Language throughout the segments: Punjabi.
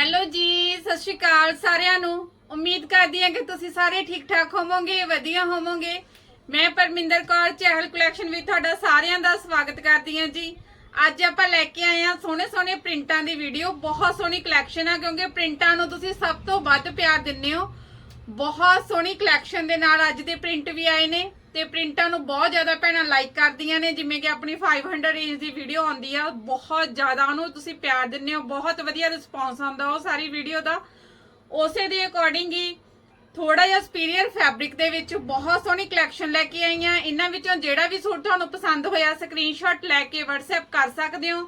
ਹੈਲੋ ਜੀ, ਸਤਿ ਸ਼੍ਰੀ ਅਕਾਲ ਸਾਰਿਆਂ ਨੂੰ। ਉਮੀਦ ਕਰਦੀ ਹਾਂ ਕਿ ਤੁਸੀਂ ਸਾਰੇ ਠੀਕ ਠਾਕ ਹੋਵੋਗੇ, ਵਧੀਆ ਹੋਵੋਗੇ। ਮੈਂ ਪਰਮਿੰਦਰ ਕੌਰ, ਚਹਿਲ ਕਲੈਕਸ਼ਨ ਵਿੱਚ ਤੁਹਾਡਾ ਸਾਰਿਆਂ ਦਾ ਸਵਾਗਤ ਕਰਦੀ ਹਾਂ ਜੀ। ਅੱਜ ਆਪਾਂ ਲੈ ਕੇ ਆਏ ਹਾਂ ਸੋਹਣੇ ਸੋਹਣੇ ਪ੍ਰਿੰਟਾਂ ਦੀ ਵੀਡੀਓ। ਬਹੁਤ ਸੋਹਣੀ ਕਲੈਕਸ਼ਨ ਆ, ਕਿਉਂਕਿ ਪ੍ਰਿੰਟਾਂ ਨੂੰ ਤੁਸੀਂ ਸਭ ਤੋਂ ਵੱਧ ਪਿਆਰ ਦਿੰਦੇ ਹੋ। ਬਹੁਤ ਸੋਹਣੀ ਕਲੈਕਸ਼ਨ ਦੇ ਨਾਲ ਅੱਜ ਦੇ ਪ੍ਰਿੰਟ ਵੀ ਆਏ ਨੇ। ਤੇ ਪ੍ਰਿੰਟਾਂ ਨੂੰ ਬਹੁਤ ਜ਼ਿਆਦਾ ਭੈਣਾਂ ਲਾਈਕ ਕਰਦੀਆਂ ਨੇ, ਜਿਵੇਂ ਕਿ ਆਪਣੀ 500 ਰੇਂਜ ਦੀ ਵੀਡੀਓ ਆਉਂਦੀ ਆ, ਬਹੁਤ ਜ਼ਿਆਦਾ ਉਹਨੂੰ ਤੁਸੀਂ ਪਿਆਰ ਦਿੰਦੇ ਹੋ, ਬਹੁਤ ਵਧੀਆ ਰਿਸਪੌਂਸ ਆਉਂਦਾ ਉਹ ਸਾਰੀ ਵੀਡੀਓ ਦਾ। ਉਸੇ ਦੇ ਅਕੋਰਡਿੰਗ ਹੀ ਥੋੜਾ ਜਿਹਾ ਸਪੀਰੀਅਰ ਫੈਬਰਿਕ ਦੇ ਵਿੱਚ ਬਹੁਤ ਸੋਹਣੀ ਕਲੈਕਸ਼ਨ ਲੈ ਕੇ ਆਈਆਂ। ਇਹਨਾਂ ਵਿੱਚੋਂ ਜਿਹੜਾ ਵੀ ਸੂਟ ਤੁਹਾਨੂੰ ਪਸੰਦ ਹੋਇਆ ਸਕਰੀਨਸ਼ਾਟ ਲੈ ਕੇ WhatsApp ਕਰ ਸਕਦੇ ਹੋ।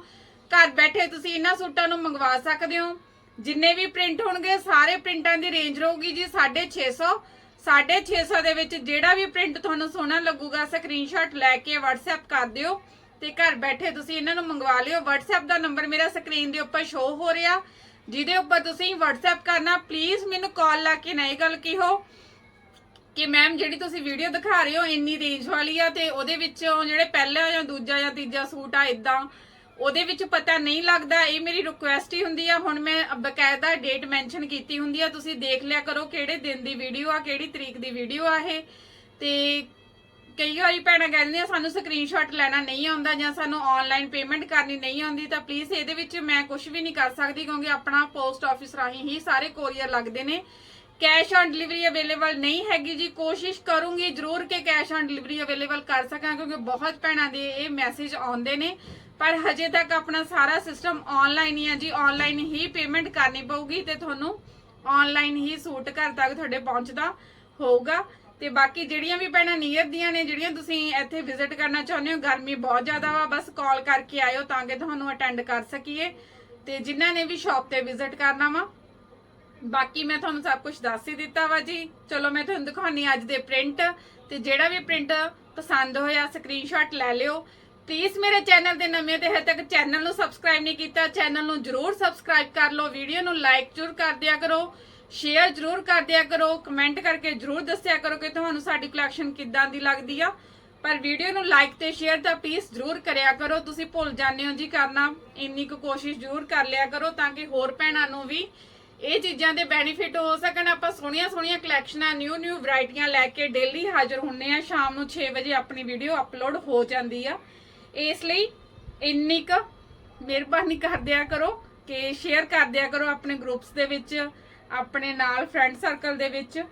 ਘਰ ਬੈਠੇ ਤੁਸੀਂ ਇਹਨਾਂ ਸੂਟਾਂ ਨੂੰ ਮੰਗਵਾ ਸਕਦੇ ਹੋ। ਜਿੰਨੇ ਵੀ ਪ੍ਰਿੰਟ ਹੋਣਗੇ, ਸਾਰੇ ਪ੍ਰਿੰਟਾਂ ਦੀ ਰੇਂਜ ਰਹੂਗੀ ਜੀ 650 650 ਦੇ ਵਿੱਚ ਜਿਹੜਾ ਵੀ ਪ੍ਰਿੰਟ ਤੁਹਾਨੂੰ ਸੋਹਣਾ ਲੱਗੂਗਾ ਸਕਰੀਨਸ਼ਾਟ ਲੈ ਕੇ WhatsApp ਕਰ ਦਿਓ ਤੇ ਘਰ ਬੈਠੇ ਤੁਸੀਂ ਇਹਨਾਂ ਨੂੰ ਮੰਗਵਾ ਲਿਓ। WhatsApp ਦਾ ਨੰਬਰ ਮੇਰਾ ਸਕਰੀਨ ਦੇ ਉੱਪਰ ਸ਼ੋ ਹੋ ਰਿਹਾ। ਜਿਹਦੇ ਉੱਪਰ ਤੁਸੀਂ WhatsApp ਕਰਨਾ ਪਲੀਜ਼ ਮੈਨੂੰ ਕਾਲ ਲਾ ਕੇ ਨਹੀਂ ਗੱਲ ਕਿਹੋ ਕਿ ਮੈਮ ਜਿਹੜੀ ਤੁਸੀਂ ਵੀਡੀਓ ਦਿਖਾ ਰਹੇ ਹੋ, ਇੰਨੀ ਰੇਂਜ ਵਾਲੀ ਆ ਤੇ ਉਹਦੇ ਵਿੱਚੋਂ ਜਿਹੜੇ ਪਹਿਲਾ ਜਾਂ ਦੂਜਾ ਜਾਂ ਤੀਜਾ ਸੂਟ ਆ ਇਦਾਂ ਉਹਦੇ ਵਿੱਚ ਪਤਾ ਨਹੀਂ ਲੱਗਦਾ, ਇਹ ਮੇਰੀ ਰਿਕੁਐਸਟ ਹੀ ਹੁੰਦੀ ਆ, ਹੁਣ ਮੈਂ ਬਕਾਇਦਾ ਡੇਟ ਮੈਂਸ਼ਨ ਕੀਤੀ ਹੁੰਦੀ ਆ, ਤੁਸੀਂ ਦੇਖ ਲਿਆ ਕਰੋ ਕਿਹੜੇ ਦਿਨ ਦੀ ਵੀਡੀਓ ਆ, ਕਿਹੜੀ ਤਰੀਕ ਦੀ ਵੀਡੀਓ ਆ ਇਹ। ਤੇ ਕਈ ਵਾਰੀ ਭੈਣਾਂ ਕਹਿੰਦੀਆਂ, ਸਾਨੂੰ ਸਕਰੀਨਸ਼ਾਟ ਲੈਣਾ ਨਹੀਂ ਆਉਂਦਾ ਜਾਂ ਸਾਨੂੰ ਆਨਲਾਈਨ ਪੇਮੈਂਟ ਕਰਨੀ ਨਹੀਂ ਆਉਂਦੀ, ਤਾਂ ਪਲੀਜ਼ ਇਹਦੇ ਵਿੱਚ ਮੈਂ ਕੁਝ ਵੀ ਨਹੀਂ ਕਰ ਸਕਦੀ, ਕਿਉਂਕਿ ਆਪਣਾ ਪੋਸਟ ਆਫਿਸ ਰਾਹੀਂ ਹੀ ਸਾਰੇ ਕੋਰੀਅਰ ਲੱਗਦੇ ਨੇ। ਕੈਸ਼ ਔਨ ਡਿਲੀਵਰੀ ਅਵੇਲੇਬਲ ਨਹੀਂ ਹੈਗੀ ਜੀ, ਕੋਸ਼ਿਸ਼ ਕਰੂੰਗੀ ਜ਼ਰੂਰ ਕਿ ਕੈਸ਼ ਔਨ ਡਿਲੀਵਰੀ ਅਵੇਲੇਬਲ ਕਰ ਸਕਾਂ, ਕਿਉਂਕਿ ਬਹੁਤ ਭੈਣਾਂ ਦੇ ਇਹ ਮੈਸੇਜ ਆਉਂਦੇ ਨੇ। ਪਰ ਹਜੇ ਤੱਕ ਆਪਣਾ ਸਾਰਾ ਸਿਸਟਮ ਆਨਲਾਈਨ ਹੀ ਆ ਜੀ। ਆਨਲਾਈਨ ਹੀ ਪੇਮੈਂਟ ਕਰਨੀ ਪਊਗੀ ਤੇ ਤੁਹਾਨੂੰ ਆਨਲਾਈਨ ਹੀ ਸੂਟ ਘਰ ਤੱਕ ਤੁਹਾਡੇ ਪਹੁੰਚਦਾ ਹੋਊਗਾ। ਤੇ ਬਾਕੀ ਜਿਹੜੀਆਂ ਵੀ ਭੈਣਾਂ ਨੀਅਰ ਦੀਆਂ ਨੇ, ਜਿਹੜੀਆਂ ਤੁਸੀਂ ਇੱਥੇ ਵਿਜ਼ਿਟ ਕਰਨਾ ਚਾਹੁੰਦੇ ਹੋ, ਗਰਮੀ ਬਹੁਤ ਜ਼ਿਆਦਾ ਵਾ, ਬਸ ਕਾਲ ਕਰਕੇ ਆਇਓ ਤਾਂ ਕਿ ਤੁਹਾਨੂੰ ਅਟੈਂਡ ਕਰ ਸਕੀਏ। ਤੇ ਜਿਨ੍ਹਾਂ ਨੇ ਵੀ ਸ਼ਾਪ ਤੇ ਵਿਜ਼ਿਟ ਕਰਨਾ ਵਾ, ਬਾਕੀ ਮੈਂ ਤੁਹਾਨੂੰ ਸਭ ਕੁਝ ਦੱਸ ਹੀ ਦਿੱਤਾ ਵਾ ਜੀ। ਚਲੋ ਮੈਂ ਤੁਹਾਨੂੰ ਦਿਖਾਉਣੀ ਅੱਜ ਦੇ ਪ੍ਰਿੰਟ ਤੇ ਜਿਹੜਾ ਵੀ ਪ੍ਰਿੰਟ ਪਸੰਦ ਹੋਇਆ ਸਕਰੀਨਸ਼ਾਟ ਲੈ ਲਿਓ। ਪਲੀਜ਼ ਮੇਰੇ ਚੈਨਲ ਦੇ ਨਵੇਂ ਤੇ ਹਜੇ ਤੱਕ ਚੈਨਲ ਨੂੰ ਸਬਸਕ੍ਰਾਈਬ ਨਹੀਂ ਕੀਤਾ, ਚੈਨਲ ਨੂੰ ਜਰੂਰ ਸਬਸਕ੍ਰਾਈਬ ਕਰ ਲਓ ਵੀਡੀਓ ਨੂੰ ਲਾਈਕ ਜਰੂਰ ਕਰ ਦਿਆ ਕਰੋ ਸ਼ੇਅਰ ਜਰੂਰ ਕਰ ਦਿਆ ਕਰੋ ਕਮੈਂਟ ਕਰਕੇ ਜਰੂਰ ਦੱਸਿਆ ਕਰੋ ਕਿ ਤੁਹਾਨੂੰ ਸਾਡੀ ਕਲੈਕਸ਼ਨ ਕਿੱਦਾਂ ਦੀ ਲੱਗਦੀ ਆ। ਪਰ ਵੀਡੀਓ ਨੂੰ ਲਾਈਕ ਤੇ ਸ਼ੇਅਰ ਦਾ ਪਲੀਜ਼ ਜਰੂਰ ਕਰਿਆ ਕਰੋ, ਤੁਸੀਂ ਭੁੱਲ ਜਾਂਦੇ ਹੋ ਜੀ ਕਰਨਾ, ਇੰਨੀ ਕੁ ਕੋਸ਼ਿਸ਼ ਜਰੂਰ ਕਰ ਲਿਆ ਕਰੋ ਤਾਂ ਕਿ ਹੋਰ ਭੈਣਾਂ ਨੂੰ ਵੀ ਇਹ ਚੀਜ਼ਾਂ ਦੇ ਬੈਨੀਫਿਟ ਹੋ ਸਕਣ। ਆਪਾਂ ਸੋਹਣੀਆਂ ਸੋਹਣੀਆਂ ਕਲੈਕਸ਼ਨਾਂ ਨਿਊ ਨਿਊ ਵੈਰਾਈਟੀਆਂ ਲੈ ਕੇ ਡੇਲੀ ਹਾਜ਼ਰ ਹੁੰਨੇ ਆ, ਸ਼ਾਮ ਨੂੰ 6 ਵਜੇ ਆਪਣੀ ਵੀਡੀਓ ਅਪਲੋਡ ਹੋ ਜਾਂਦੀ ਆ। ਇਸ ਲਈ ਇੰਨੀ ਕੁ ਮਿਹਰਬਾਨੀ ਕਰ ਦਿਆ ਕਰੋ ਕਿ ਸ਼ੇਅਰ ਕਰ ਦਿਆ ਕਰੋ ਆਪਣੇ ਗਰੁੱਪਸ ਦੇ ਵਿੱਚ, ਆਪਣੇ ਨਾਲ ਫਰੈਂਡ ਸਰਕਲ ਦੇ ਵਿੱਚ।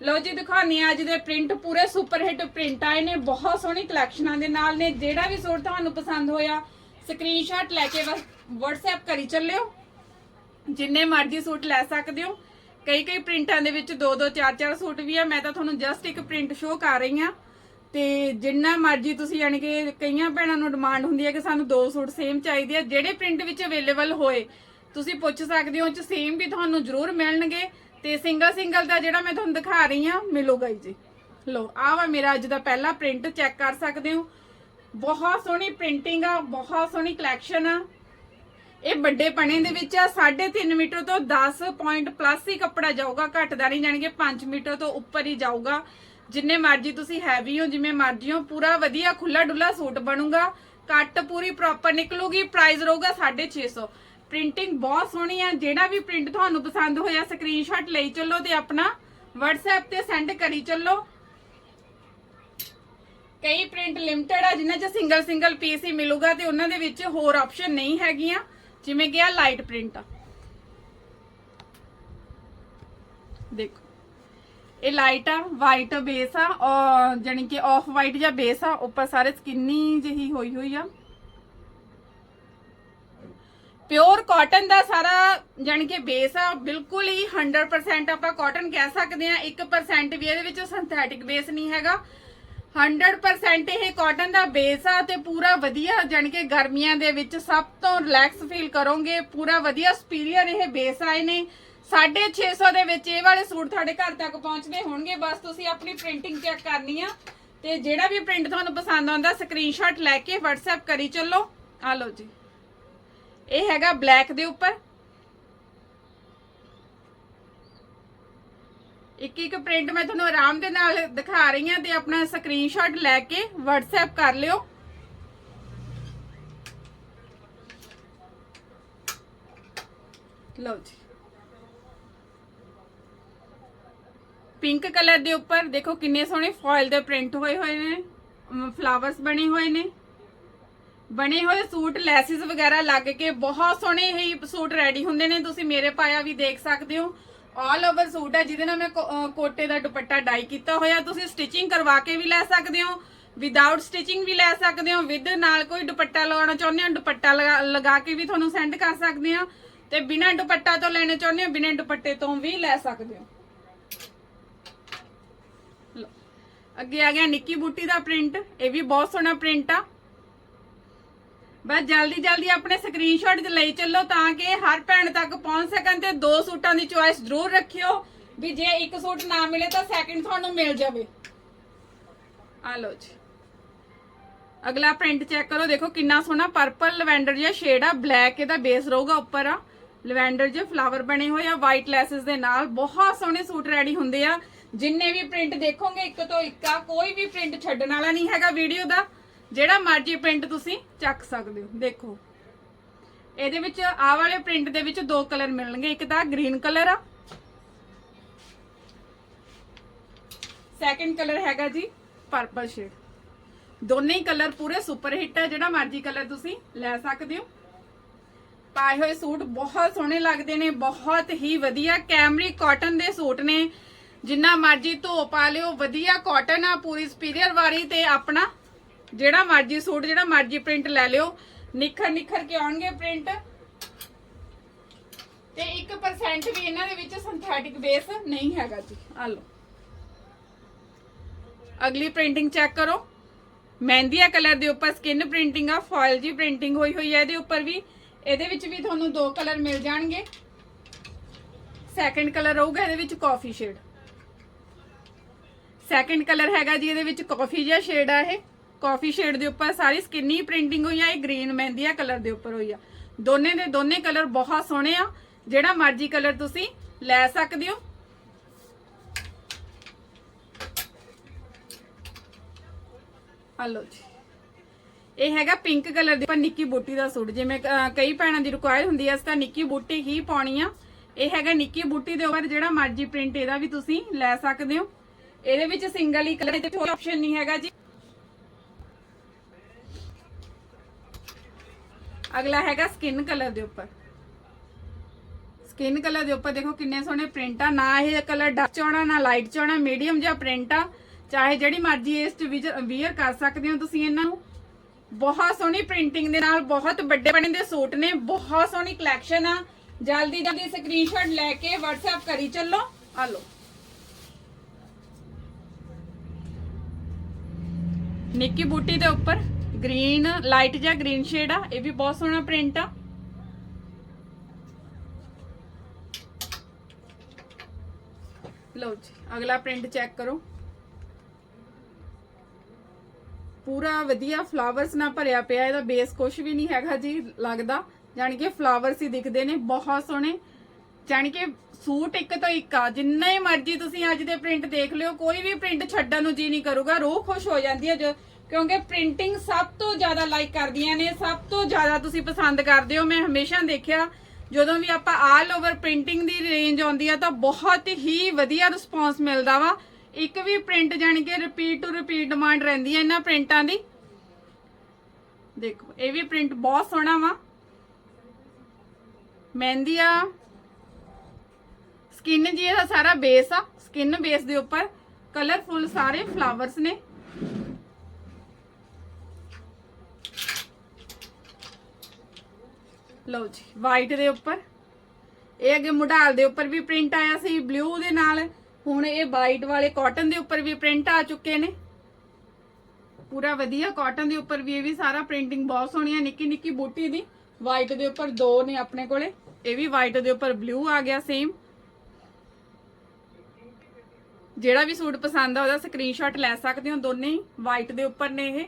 ਲਓ ਜੀ ਦਿਖਾਉਣੀ ਆ ਅੱਜ ਦੇ ਪ੍ਰਿੰਟ ਪੂਰੇ ਸੁਪਰ ਹਿੱਟ ਪ੍ਰਿੰਟ ਆਏ ਨੇ, ਬਹੁਤ ਸੋਹਣੀ ਕਲੈਕਸ਼ਨਾਂ ਦੇ ਨਾਲ ਨੇ। ਜਿਹੜਾ ਵੀ ਸੂਟ ਤੁਹਾਨੂੰ ਪਸੰਦ ਹੋਇਆ ਸਕਰੀਨਸ਼ਾਟ ਲੈ ਕੇ ਬਸ WhatsApp ਕਰੀ ਚੱਲਿਓ। ਜਿੰਨੇ ਮਰਜ਼ੀ ਸੂਟ ਲੈ ਸਕਦੇ ਹੋ। ਕਈ ਕਈ ਪ੍ਰਿੰਟਾਂ ਦੇ ਵਿੱਚ ਦੋ ਦੋ ਚਾਰ ਚਾਰ ਸੂਟ ਵੀ ਆ। ਮੈਂ ਤਾਂ ਤੁਹਾਨੂੰ ਜਸਟ ਇੱਕ ਪ੍ਰਿੰਟ ਸ਼ੋਅ ਕਰ ਰਹੀ ਆ ਤੇ ਜਿੰਨਾ ਮਰਜ਼ੀ ਤੁਸੀਂ ਯਾਨੀ ਕਿ ਕਈਆਂ ਭੈਣਾਂ ਨੂੰ ਡਿਮਾਂਡ ਹੁੰਦੀ ਹੈ ਕਿ ਸਾਨੂੰ ਦੋ ਸੂਟ ਸੇਮ ਚਾਹੀਦੇ ਆ, ਜਿਹੜੇ ਪ੍ਰਿੰਟ ਵਿੱਚ ਅਵੇਲੇਬਲ ਹੋਏ, ਤੁਸੀਂ ਪੁੱਛ ਸਕਦੇ ਹੋ ਚ ਸੇਮ ਵੀ ਤੁਹਾਨੂੰ ਜ਼ਰੂਰ ਮਿਲਣਗੇ ਤੇ ਸਿੰਗਲ ਸਿੰਗਲ ਦਾ ਜਿਹੜਾ ਮੈਂ ਤੁਹਾਨੂੰ ਦਿਖਾ ਰਹੀ ਆ ਮਿਲੂਗਾ ਜੀ। ਲੋ ਆਹ ਵਾ ਮੇਰਾ ਅੱਜ ਦਾ ਪਹਿਲਾ ਪ੍ਰਿੰਟ ਚੈੱਕ ਕਰ ਸਕਦੇ ਹੋ। ਬਹੁਤ ਸੋਹਣੀ ਪ੍ਰਿੰਟਿੰਗ ਆ, ਬਹੁਤ ਸੋਹਣੀ ਕਲੈਕਸ਼ਨ ਆ। ਇਹ ਵੱਡੇ ਪਣੇ ਦੇ ਵਿੱਚ ਆ 3.5 ਮੀਟਰ ਤੋਂ 10 ਪੁਆਇੰਟ ਪਲੱਸ ਹੀ ਕੱਪੜਾ ਜਾਊਗਾ, ਘੱਟਦਾ ਨਹੀਂ ਜਾਣਗੇ 5 ਮੀਟਰ ਤੋਂ ਉੱਪਰ ਹੀ ਜਾਊਗਾ। ਜਿੰਨੇ ਮਰਜ਼ੀ ਤੁਸੀਂ ਹੈਵੀ ਹੋ, ਜਿਵੇਂ ਮਰਜ਼ੀ ਹੋ, ਪੂਰਾ ਵਧੀਆ ਖੁੱਲਾ ਡੁੱਲਾ ਸੂਟ ਬਣੂਗਾ। ਕੱਟ ਪੂਰੀ ਪ੍ਰੋਪਰ ਨਿਕਲੂਗੀ ਪ੍ਰਾਈਸ ਰਹੂਗਾ 650 ਪ੍ਰਿੰਟਿੰਗ ਬਹੁਤ ਸੋਹਣੀ ਆ, ਜਿਹੜਾ ਵੀ ਪ੍ਰਿੰਟ ਤੁਹਾਨੂੰ ਪਸੰਦ ਹੋਇਆ ਸਕਰੀਨਸ਼ਾਟ ਲਈ ਚੱਲੋ ਤੇ ਆਪਣਾ WhatsApp ਤੇ ਸੈਂਡ ਕਰੀ ਚੱਲੋ। ਕਈ ਪ੍ਰਿੰਟ ਲਿਮਟਿਡ ਆ, ਜਿਨ੍ਹਾਂ 'ਚ ਸਿੰਗਲ ਸਿੰਗਲ ਪੀਸ ਹੀ ਮਿਲੂਗਾ ਤੇ ਉਹਨਾਂ ਦੇ ਵਿੱਚ ਹੋਰ ਆਪਸ਼ਨ ਨਹੀਂ ਹੈਗੀਆਂ, ਜਿਵੇਂ ਕਿ ਆ ਲਾਈਟ ਪ੍ਰਿੰਟ ਆ ਦੇਖੋ। ਇਹ ਲਾਈਟ ਆ ਵਾਈਟ ਬੇਸ ਆ ਔਰ ਜਾਨੀ ਕਿ ਆਫ ਵਾਈਟ ਜਾਂ ਬੇਸ ਆ, ਉੱਪਰ ਸਾਰੇ ਸਕਿੰਨੀ ਜਿਹੀ ਹੋਈ ਹੋਈ ਆ। ਪਿਓਰ ਕਾਟਨ ਦਾ ਸਾਰਾ ਜਾਨੀ ਕਿ ਬੇਸ ਆ, ਬਿਲਕੁਲ ਹੀ 100% ਆਪਾਂ ਕਾਟਨ ਕਹਿ ਸਕਦੇ ਆ 1% ਵੀ ਇਹਦੇ ਵਿੱਚ ਸਿੰਥੈਟਿਕ ਬੇਸ ਨਹੀਂ ਹੈਗਾ। 100% ਇਹ ਕਾਟਨ ਦਾ ਬੇਸ ਆ ਤੇ ਪੂਰਾ ਵਧੀਆ ਜਾਣੀ ਕਿ ਗਰਮੀਆਂ ਦੇ ਵਿੱਚ ਸਭ ਤੋਂ ਰਿਲੈਕਸ ਫੀਲ ਕਰੋਗੇ, ਪੂਰਾ ਵਧੀਆ ਸੁਪੀਰੀਅਰ ਇਹ ਬੇਸ ਆਏ ਨੇ। 650 ਦੇ ਵਿੱਚ ਇਹ ਵਾਲੇ ਸੂਟ ਤੁਹਾਡੇ ਘਰ ਤੱਕ ਪਹੁੰਚਦੇ ਹੋਣਗੇ। ਬਸ ਤੁਸੀਂ ਆਪਣੀ ਪ੍ਰਿੰਟਿੰਗ ਚੈੱਕ ਕਰਨੀ ਆ ਤੇ ਜਿਹੜਾ ਵੀ ਪ੍ਰਿੰਟ ਤੁਹਾਨੂੰ ਪਸੰਦ ਆਉਂਦਾ ਸਕਰੀਨਸ਼ਾਟ ਲੈ ਕੇ WhatsApp ਕਰੀ ਚੱਲੋ। ਆ ਲਓ ਜੀ। ਇਹ ਹੈਗਾ ਬਲੈਕ ਦੇ ਉੱਪਰ। ਇੱਕ ਇੱਕ ਪ੍ਰਿੰਟ ਮੈਂ ਤੁਹਾਨੂੰ ਆਰਾਮ ਦੇ ਨਾਲ ਦਿਖਾ ਰਹੀ ਹਾਂ ਤੇ ਆਪਣਾ ਸਕਰੀਨਸ਼ਾਟ ਲੈ ਕੇ WhatsApp ਕਰ ਲਿਓ। ਲਓ ਜੀ। ਪਿੰਕ ਕਲਰ ਦੇ ਉੱਪਰ ਦੇਖੋ ਕਿੰਨੇ ਸੋਹਣੇ ਫੋਇਲ ਦੇ ਪ੍ਰਿੰਟ ਹੋਏ ਹੋਏ ਨੇ ਫਲਾਵਰਸ ਬਣੇ ਹੋਏ ਨੇ। ਬਣੇ ਹੋਏ ਸੂਟ ਲੈਸਿਸ ਵਗੈਰਾ ਲੱਗ ਕੇ ਬਹੁਤ ਸੋਹਣੇ ਹੀ ਸੂਟ ਰੈਡੀ ਹੁੰਦੇ ਨੇ, ਤੁਸੀਂ ਮੇਰੇ ਪਾਇਆ ਵੀ ਦੇਖ ਸਕਦੇ ਹੋ। ਆਲ ਓਵਰ ਸੂਟ ਹੈ, ਜਿਹਦੇ ਨਾਲ ਮੈਂ ਕੋ- ਕੋਟੇ ਦਾ ਦੁਪੱਟਾ ਡਾਈ ਕੀਤਾ ਹੋਇਆ, ਤੁਸੀਂ ਸਟਿਚਿੰਗ ਕਰਵਾ ਕੇ ਵੀ ਲੈ ਸਕਦੇ ਹੋ। ਵਿਦਆਊਟ ਸਟਿਚਿੰਗ ਵੀ ਲੈ ਸਕਦੇ ਹੋ ਵਿਦ ਨਾਲ ਕੋਈ ਦੁਪੱਟਾ ਲਗਾਉਣਾ ਚਾਹੁੰਦੇ ਹੋ, ਦੁਪੱਟਾ ਲਗਾ- ਲਗਾ ਕੇ ਵੀ ਤੁਹਾਨੂੰ ਸੈਂਡ ਕਰ ਸਕਦੇ ਹੋ। ਤੇ ਬਿਨਾਂ ਦੁਪੱਟਾ ਤੋਂ ਲੈਣੇ ਚਾਹੁੰਦੇ ਹੋ, ਬਿਨਾਂ ਦੁਪੱਟੇ ਤੋਂ ਵੀ ਲੈ ਸਕਦੇ ਹੋ। ਅੱਗੇ ਆ ਗਿਆ ਨਿੱਕੀ ਬੂਟੀ ਦਾ ਪ੍ਰਿੰਟ ਇਹ ਵੀ ਬਹੁਤ ਸੋਹਣਾ ਪ੍ਰਿੰਟ ਆ। ਬਸ ਜਲਦੀ ਜਲਦੀ ਆਪਣੇ ਸਕਰੀਨਸ਼ਾਟ ਲਈ ਚੱਲੋ ਤਾਂ ਕਿ ਹਰ ਭੈਣ ਤੱਕ ਪਹੁੰਚ ਸਕਣ ਤੇ ਦੋ ਸੂਟਾਂ ਦੀ ਚੁਆਇਸ ਜ਼ਰੂਰ ਰੱਖਿਓ ਵੀ ਜੇ ਇੱਕ ਸੂਟ ਨਾ ਮਿਲੇ ਤਾਂ ਸੈਕਿੰਡ ਤੁਹਾਨੂੰ ਮਿਲ ਜਾਵੇ। ਆ ਲਓ ਜੀ। ਅਗਲਾ ਪ੍ਰਿੰਟ ਚੈੱਕ ਕਰੋ। ਦੇਖੋ ਕਿੰਨਾ ਸੋਹਣਾ ਪਰਪਲ ਲਵੈਂਡਰ ਜਿਹਾ ਸ਼ੇਡ ਆ। ਬਲੈਕ ਇਹਦਾ ਬੇਸ ਰਹੂਗਾ ਉੱਪਰ ਆ। ਲਵੈਂਡਰ ਜਿਹੇ ਫਲਾਵਰ ਬਣੇ ਹੋਏ ਆ। ਵਾਈਟ ਲੈਸਸ ਦੇ ਨਾਲ ਬਹੁਤ ਸੋਹਣੇ ਸੂਟ ਰੈਡੀ ਹੁੰਦੇ ਆ। ਜਿੰਨੇ ਵੀ ਪ੍ਰਿੰਟ ਦੇਖੋਗੇ, ਇੱਕ ਤੋਂ ਇੱਕ ਆ, ਕੋਈ ਵੀ ਪ੍ਰਿੰਟ ਛੱਡਣ ਵਾਲਾ ਨਹੀਂ ਹੈਗਾ ਵੀਡੀਓ ਦਾ। ਜਿਹੜਾ ਮਰਜ਼ੀ ਪ੍ਰਿੰਟ ਤੁਸੀਂ ਚੱਕ ਸਕਦੇ ਹੋ, ਦੇਖੋ। ਇਹਦੇ ਵਿੱਚ ਆਹ ਵਾਲੇ ਪ੍ਰਿੰਟ ਦੇ ਵਿੱਚ ਦੋ ਕਲਰ ਮਿਲਣਗੇ, ਇੱਕ ਤਾਂ ਗ੍ਰੀਨ ਕਲਰ ਆ। ਸੈਕੰਡ ਕਲਰ ਹੈਗਾ ਜੀ ਪਰਪਲ ਸ਼ੇਡ ਦੋਨੇ ਹੀ ਕਲਰ ਪੂਰੇ ਸੁਪਰ ਹਿੱਟ ਆ, ਜਿਹੜਾ ਮਰਜ਼ੀ ਕਲਰ ਤੁਸੀਂ ਲੈ ਸਕਦੇ ਹੋ। ਪਾਏ ਹੋਏ ਸੂਟ ਬਹੁਤ ਸੋਹਣੇ ਲੱਗਦੇ ਨੇ, ਬਹੁਤ ਹੀ ਵਧੀਆ। ਕੈਮਰੀ ਕਾਟਨ ਦੇ ਸੂਟ ਨੇ। ਜਿੰਨਾ ਮਰਜ਼ੀ ਧੋ ਪਾ ਲਿਓ, ਵਧੀਆ ਕਾਟਨ ਆ, ਪੂਰੀ ਸਪੀਰੀਅਰ ਵਾਰੀ ਤੇ ਆਪਣਾ ਜਿਹੜਾ ਮਰਜ਼ੀ ਸੂਟ, ਜਿਹੜਾ ਮਰਜ਼ੀ ਪ੍ਰਿੰਟ ਲੈ ਲਿਓ। ਨਿਖਰ ਨਿਖਰ ਕੇ ਆਉਣਗੇ ਪ੍ਰਿੰਟ ਤੇ 1% ਵੀ ਇਹਨਾਂ ਦੇ ਵਿੱਚ ਸਿੰਥੈਟਿਕ ਬੇਸ ਨਹੀਂ ਹੈਗਾ ਜੀ। ਆ ਲਓ। ਅਗਲੀ ਪ੍ਰਿੰਟਿੰਗ ਚੈੱਕ ਕਰੋ। ਮਹਿੰਦੀਆ ਕਲਰ ਦੇ ਉੱਪਰ ਸਕਿਨ ਪ੍ਰਿੰਟਿੰਗ ਆ ਫਾਇਲ ਜੀ ਪ੍ਰਿੰਟਿੰਗ ਹੋਈ ਹੋਈ ਹੈ ਇਹਦੇ ਉੱਪਰ ਵੀ। ਇਹਦੇ ਵਿੱਚ ਵੀ ਤੁਹਾਨੂੰ ਦੋ ਕਲਰ ਮਿਲ ਜਾਣਗੇ। ਸੈਕੰਡ ਕਲਰ ਰਹੂਗਾ ਇਹਦੇ ਵਿੱਚ ਕਾਫੀ ਸ਼ੇਡ ਸੈਕੰਡ ਕਲਰ ਹੈਗਾ ਜੀ, ਇਹਦੇ ਵਿੱਚ ਕਾਫੀ ਜਿਹਾ ਸ਼ੇਡ ਆ ਇਹ। ਕਾਫੀ ਸ਼ੇਡ ਦੇ ਉੱਪਰ ਸਾਰੀ ਸਕਿਨੀ ਪ੍ਰਿੰਟਿੰਗ ਹੋਈ ਆ, ਇਹ ਗ੍ਰੀਨ ਮਹਿੰਦੀਆ ਕਲਰ ਦੇ ਉੱਪਰ ਹੋਈ ਆ। ਦੋਨੇ ਦੇ ਦੋਨੇ ਕਲਰ ਬਹੁਤ ਸੋਹਣੇ ਆ। ਜਿਹੜਾ ਮਰਜ਼ੀ ਕਲਰ ਤੁਸੀਂ ਲੈ ਸਕਦੇ ਹੋ। ਹਲੋ ਜੀ। ਇਹ ਹੈਗਾ ਪਿੰਕ ਕਲਰ ਦੇ ਉੱਪਰ ਨਿੱਕੀ ਬੂਟੀ ਦਾ ਸੂਟ। ਜਿਵੇਂ ਕਈ ਭੈਣਾਂ ਦੀ ਰਿਕੁਆਇਰ ਹੁੰਦੀ ਹੈ ਇਸ ਤਾਂ ਨਿੱਕੀ ਬੂਟੀ ਹੀ ਪਾਉਣੀ ਆ। ਇਹ ਹੈਗਾ ਨਿੱਕੀ ਬੂਟੀ ਦੇ ਉੱਪਰ ਜਿਹੜਾ ਮਰਜ਼ੀ ਪ੍ਰਿੰਟ ਇਹਦਾ ਵੀ ਤੁਸੀਂ ਲੈ ਸਕਦੇ ਹੋ। ਇਹਦੇ ਵਿੱਚ ਸਿੰਗਲ ਹੀ ਕਲਰ ਤੇ ਕੋਈ ਆਪਸ਼ਨ ਨਹੀਂ ਹੈਗਾ ਜੀ। ਅਗਲਾ ਹੈਗਾ ਸਕਿਨ ਕਲਰ ਦੇ ਉੱਪਰ। ਸਕਿਨ ਕਲਰ ਦੇ ਉੱਪਰ ਦੇਖੋ ਕਿੰਨੇ ਸੋਹਣੇ ਪ੍ਰਿੰਟ ਆ। ਨਾ ਇਹ ਕਲਰ ਡਾਰਕ ਚੋਣਾ ਨਾ ਲਾਈਟ ਚੋਣਾ ਮੀਡੀਅਮ ਜਿਹਾ ਪ੍ਰਿੰਟ ਆ। ਚਾਹੇ ਜਿਹੜੀ ਮਰਜ਼ੀ ਇਸ ਚ ਵੀਅਰ ਕਰ ਸਕਦੇ ਹੋ ਤੁਸੀਂ ਇਹਨਾਂ ਨੂੰ। ਬਹੁਤ ਸੋਹਣੀ ਪ੍ਰਿੰਟਿੰਗ ਦੇ ਨਾਲ ਬਹੁਤ ਵੱਡੇ ਬਣੇ ਦੇ ਸੂਟ ਨੇ। ਬਹੁਤ ਸੋਹਣੀ ਕਲੈਕਸ਼ਨ ਆ। ਜਲਦੀ ਜਲਦੀ ਸਕਰੀਨਸ਼ਾਟ ਲੈ ਕੇ WhatsApp ਕਰੀ ਚੱਲੋ। ਆ ਲਓ। ਨਿੱਕੀ ਬੂਟੀ ਦੇ ਉੱਪਰ ਗ੍ਰੀਨ ਲਾਈਟ ਜਿਹਾ, ਗ੍ਰੀਨ ਸ਼ੇਡ ਆ। ਇਹ ਵੀ ਬਹੁਤ ਸੋਹਣਾ ਪ੍ਰਿੰਟ ਆ। ਲਓ ਜੀ, ਅਗਲਾ ਪ੍ਰਿੰਟ ਚੈੱਕ ਕਰੋ। ਪੂਰਾ ਵਧੀਆ ਫਲਾਵਰਸ ਨਾਲ ਭਰਿਆ ਪਿਆ, ਇਹਦਾ ਬੇਸ ਕੁਝ ਵੀ ਨਹੀਂ ਹੈਗਾ ਜੀ ਲੱਗਦਾ। ਜਾਣੀ ਕਿ ਫਲਾਵਰਸ ਹੀ ਦਿਖਦੇ ਨੇ, ਬਹੁਤ ਸੋਹਣੇ। ਜਾਣੀ ਕਿ ਸੂਟ ਇੱਕ ਤੋਂ ਇੱਕ ਆ, ਜਿੰਨਾ ਹੀ ਮਰਜ਼ੀ ਤੁਸੀਂ ਅੱਜ ਦੇ ਪ੍ਰਿੰਟ ਦੇਖ ਲਿਓ, ਕੋਈ ਵੀ ਪ੍ਰਿੰਟ ਛੱਡਣ ਨੂੰ ਜੀ ਨਹੀਂ ਕਰੂਗਾ, ਰੋਹ ਖੁਸ਼ ਹੋ ਜਾਂਦੀ ਹੈ ਜੋ, ਕਿਉਂਕਿ ਪ੍ਰਿੰਟਿੰਗ ਸਭ ਤੋਂ ਜ਼ਿਆਦਾ ਲਾਈਕ ਕਰਦੀਆਂ ਨੇ, ਸਭ ਤੋਂ ਜ਼ਿਆਦਾ ਤੁਸੀਂ ਪਸੰਦ ਕਰਦੇ ਹੋ। ਮੈਂ ਹਮੇਸ਼ਾ ਦੇਖਿਆ, ਜਦੋਂ ਵੀ ਆਪਾਂ ਆਲ ਓਵਰ ਪ੍ਰਿੰਟਿੰਗ ਦੀ ਰੇਂਜ ਆਉਂਦੀ ਆ, ਤਾਂ ਬਹੁਤ ਹੀ ਵਧੀਆ ਰਿਸਪੌਂਸ ਮਿਲਦਾ ਵਾ। ਇੱਕ ਵੀ ਪ੍ਰਿੰਟ ਜਾਣੀ ਕਿ ਰਿਪੀਟ ਟੂ ਰਿਪੀਟ ਡਿਮਾਂਡ ਰਹਿੰਦੀ ਹੈ ਇਹਨਾਂ ਪ੍ਰਿੰਟਾਂ ਦੀ। ਦੇਖੋ, ਇਹ ਵੀ ਪ੍ਰਿੰਟ ਬਹੁਤ ਸੋਹਣਾ ਵਾ। ਮਹਿੰਦੀ ਆ ਸਕਿਨ ਜੀ ਇਹਦਾ ਸਾਰਾ ਬੇਸ ਆ ਸਕਿਨ ਬੇਸ ਦੇ ਉੱਪਰ ਕਲਰਫੁੱਲ ਸਾਰੇ ਫਲਾਵਰਸ ਨੇ ਲਓ ਜੀ ਵਾਈਟ ਦੇ ਉੱਪਰ ਇਹ ਅੱਗੇ ਮੁਢਾਲ ਦੇ ਉੱਪਰ ਵੀ ਪ੍ਰਿੰਟ ਆਇਆ ਸੀ ਬਲੂ ਦੇ ਨਾਲ ਹੁਣ ਇਹ ਵਾਈਟ ਵਾਲੇ ਕਾਟਨ ਦੇ ਉੱਪਰ ਵੀ ਪ੍ਰਿੰਟ ਆ ਚੁੱਕੇ ਨੇ ਪੂਰਾ ਵਧੀਆ ਕਾਟਨ ਦੇ ਉੱਪਰ ਵੀ ਇਹ ਵੀ ਸਾਰਾ ਪ੍ਰਿੰਟਿੰਗ ਬਹੁਤ ਸੋਹਣੀ ਹੈ ਨਿੱਕੀ ਨਿੱਕੀ ਬੂਟੀ ਦੀ ਵਾਈਟ ਦੇ ਉੱਪਰ ਦੋ ਨੇ ਆਪਣੇ ਕੋਲੇ ਇਹ ਵੀ ਵਾਈਟ ਦੇ ਉੱਪਰ ਬਲੂ ਆ ਗਿਆ ਸੇਮ ਜਿਹੜਾ ਵੀ ਸੂਟ ਪਸੰਦ ਆ, ਉਹਦਾ ਸਕਰੀਨਸ਼ਾਟ ਲੈ ਸਕਦੇ ਹੋ ਦੋਨੇ ਹੀ ਵਾਈਟ ਦੇ ਉੱਪਰ ਨੇ ਇਹ।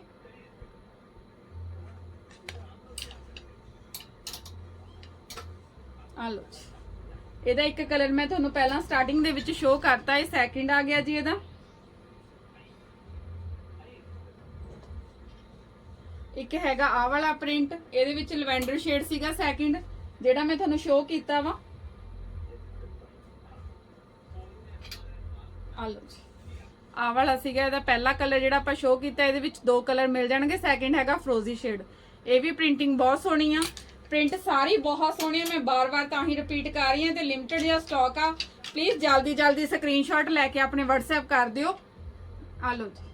ਆ ਲਓ ਇਹਦਾ ਇੱਕ ਕਲਰ ਮੈਂ ਤੁਹਾਨੂੰ ਪਹਿਲਾਂ ਸਟਾਰਟਿੰਗ ਦੇ ਵਿੱਚ ਸ਼ੋਅ ਕਰਤਾ, ਇਹ ਸੈਕਿੰਡ ਆ ਗਿਆ ਜੀ ਇਹਦਾ। ਇੱਕ ਹੈਗਾ ਆ ਵਾਲਾ ਪ੍ਰਿੰਟ ਇਹਦੇ ਵਿੱਚ ਲਵੈਂਡਰ ਸ਼ੇਡ ਸੀਗਾ ਸੈਕਿੰਡ ਜਿਹੜਾ ਮੈਂ ਤੁਹਾਨੂੰ ਸ਼ੋਅ ਕੀਤਾ ਵਾ। ਆ ਲਓ ਜੀ। ਆਹ ਵਾਲਾ ਸੀਗਾ, ਇਹਦਾ ਪਹਿਲਾ ਕਲਰ ਜਿਹੜਾ ਆਪਾਂ ਸ਼ੋਅ ਕੀਤਾ, ਇਹਦੇ ਵਿੱਚ ਦੋ ਕਲਰ ਮਿਲ ਜਾਣਗੇ। ਸੈਕਿੰਡ ਹੈਗਾ ਫਰੋਜ਼ੀ ਸ਼ੇਡ ਇਹ ਵੀ ਪ੍ਰਿੰਟਿੰਗ ਬਹੁਤ ਸੋਹਣੀ ਆ। ਪ੍ਰਿੰਟ ਸਾਰੀ ਬਹੁਤ ਸੋਹਣੀ ਆ। ਮੈਂ ਬਾਰ-ਬਾਰ ਤਾਂ ਹੀ ਰਿਪੀਟ ਕਰ ਰਹੀ ਹਾਂ ਤੇ ਲਿਮਟਿਡ ਜਿਹਾ ਸਟਾਕ ਆ। ਪਲੀਜ਼ ਜਲਦੀ ਜਲਦੀ ਸਕਰੀਨਸ਼ਾਟ ਲੈ ਕੇ ਆਪਣੇ WhatsApp ਕਰ ਦਿਓ। ਆ ਲਓ ਜੀ।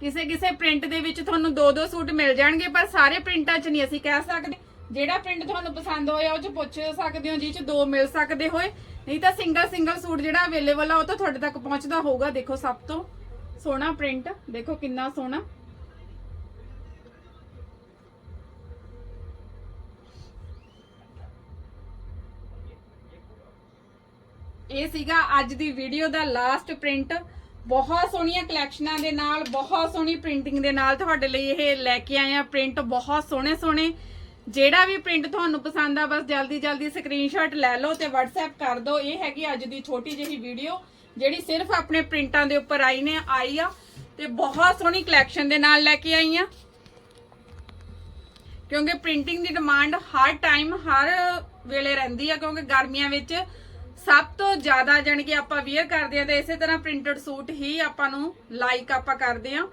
ਕਿਸੇ ਕਿਸੇ ਪ੍ਰਿੰਟ ਦੇ ਵਿੱਚ ਤੁਹਾਨੂੰ ਦੋ ਦੋ ਸੂਟ ਮਿਲ ਜਾਣਗੇ, ਪਰ ਸਾਰੇ ਪ੍ਰਿੰਟਾਂ 'ਚ ਨਹੀਂ ਅਸੀਂ ਕਹਿ ਸਕਦੇ। ਜਿਹੜਾ ਪ੍ਰਿੰਟ ਤੁਹਾਨੂੰ ਪਸੰਦ ਹੋਇਆ, ਉਹ 'ਚ ਪੁੱਛ ਸਕਦੇ ਹੋ, ਜਿਹ 'ਚ ਦੋ ਮਿਲ ਸਕਦੇ ਹੋਏ। ਨਹੀਂ ਤਾਂ ਸਿੰਗਲ ਸਿੰਗਲ ਸੂਟ ਜਿਹੜਾ ਅਵੇਲੇਬਲ ਆ, ਉਹ ਤਾਂ ਤੁਹਾਡੇ ਤੱਕ ਪਹੁੰਚਦਾ ਹੋਊਗਾ, ਦੇਖੋ ਸਭ ਤੋਂ। ਸੋਹਣਾ ਪ੍ਰਿੰਟ ਦੇਖੋ ਕਿੰਨਾ ਸੋਹਣਾ। ਇਹ ਸੀਗਾ ਅੱਜ ਦੀ ਵੀਡੀਓ ਦਾ ਲਾਸਟ ਪ੍ਰਿੰਟ ਬਹੁਤ ਸੋਹਣੀਆਂ ਕਲੈਕਸ਼ਨਾਂ ਦੇ ਨਾਲ, ਬਹੁਤ ਸੋਹਣੀ ਪ੍ਰਿੰਟਿੰਗ ਦੇ ਨਾਲ ਤੁਹਾਡੇ ਲਈ ਇਹ ਲੈ ਕੇ ਆਏ ਆ ਪ੍ਰਿੰਟ ਬਹੁਤ ਸੋਹਣੇ ਸੋਹਣੇ। ਜਿਹੜਾ ਵੀ ਪ੍ਰਿੰਟ ਤੁਹਾਨੂੰ ਪਸੰਦ ਆ, ਬਸ ਜਲਦੀ ਜਲਦੀ ਸਕਰੀਨਸ਼ਾਟ ਲੈ ਲਓ ਤੇ WhatsApp ਕਰ ਦਿਓ। ਇਹ ਹੈਗੀ ਅੱਜ ਦੀ ਛੋਟੀ ਜਿਹੀ ਵੀਡੀਓ ਜਿਹੜੀ ਸਿਰਫ ਆਪਣੇ ਪ੍ਰਿੰਟਾਂ ਦੇ ਉੱਪਰ ਆਈ ਨੇ, ਆਈ ਆ ਤੇ ਬਹੁਤ ਸੋਹਣੀ ਕਲੈਕਸ਼ਨ ਦੇ ਨਾਲ ਲੈ ਕੇ ਆਈ ਆ। ਕਿਉਂਕਿ ਪ੍ਰਿੰਟਿੰਗ ਦੀ ਡਿਮਾਂਡ ਹਰ ਟਾਈਮ ਹਰ ਵੇਲੇ ਰਹਿੰਦੀ ਆ, ਕਿਉਂਕਿ ਗਰਮੀਆਂ ਵਿੱਚ ਸਭ ਤੋਂ ਜ਼ਿਆਦਾ ਜਾਣੀ ਕਿ ਆਪਾਂ ਵੇਅਰ ਕਰਦੇ ਆ, ਤੇ ਇਸੇ ਤਰ੍ਹਾਂ ਪ੍ਰਿੰਟਡ ਸੂਟ ਹੀ ਆਪਾਂ ਨੂੰ ਲਾਈਕ ਆਪਾਂ ਕਰਦੇ ਆ।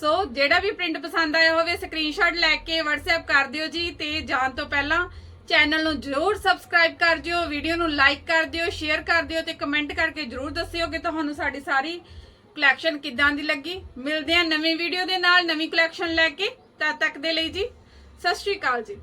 ਸੋ ਜਿਹੜਾ ਵੀ ਪ੍ਰਿੰਟ ਪਸੰਦ ਆਇਆ ਹੋਵੇ ਸਕਰੀਨਸ਼ਾਟ ਲੈ ਕੇ WhatsApp ਕਰ ਦਿਓ ਜੀ ਤੇ ਜਾਣ ਤੋਂ ਪਹਿਲਾਂ ਚੈਨਲ ਨੂੰ ਜਰੂਰ ਸਬਸਕ੍ਰਾਈਬ ਕਰ ਦਿਓ ਵੀਡੀਓ ਨੂੰ ਲਾਈਕ ਕਰ ਦਿਓ ਸ਼ੇਅਰ ਕਰ ਦਿਓ ਤੇ ਕਮੈਂਟ ਕਰਕੇ ਜਰੂਰ ਦੱਸਿਓ ਕਿ ਤੁਹਾਨੂੰ ਸਾਡੀ ਸਾਰੀ ਕਲੈਕਸ਼ਨ ਕਿੱਦਾਂ ਦੀ ਲੱਗੀ। ਮਿਲਦੇ ਆ ਨਵੀਂ ਵੀਡੀਓ ਦੇ ਨਾਲ, ਨਵੀਂ ਕਲੈਕਸ਼ਨ ਲੈ ਕੇ। ਤਦ ਤੱਕ ਦੇ ਲਈ ਜੀ, ਸਤਿ ਸ਼੍ਰੀ ਅਕਾਲ ਜੀ।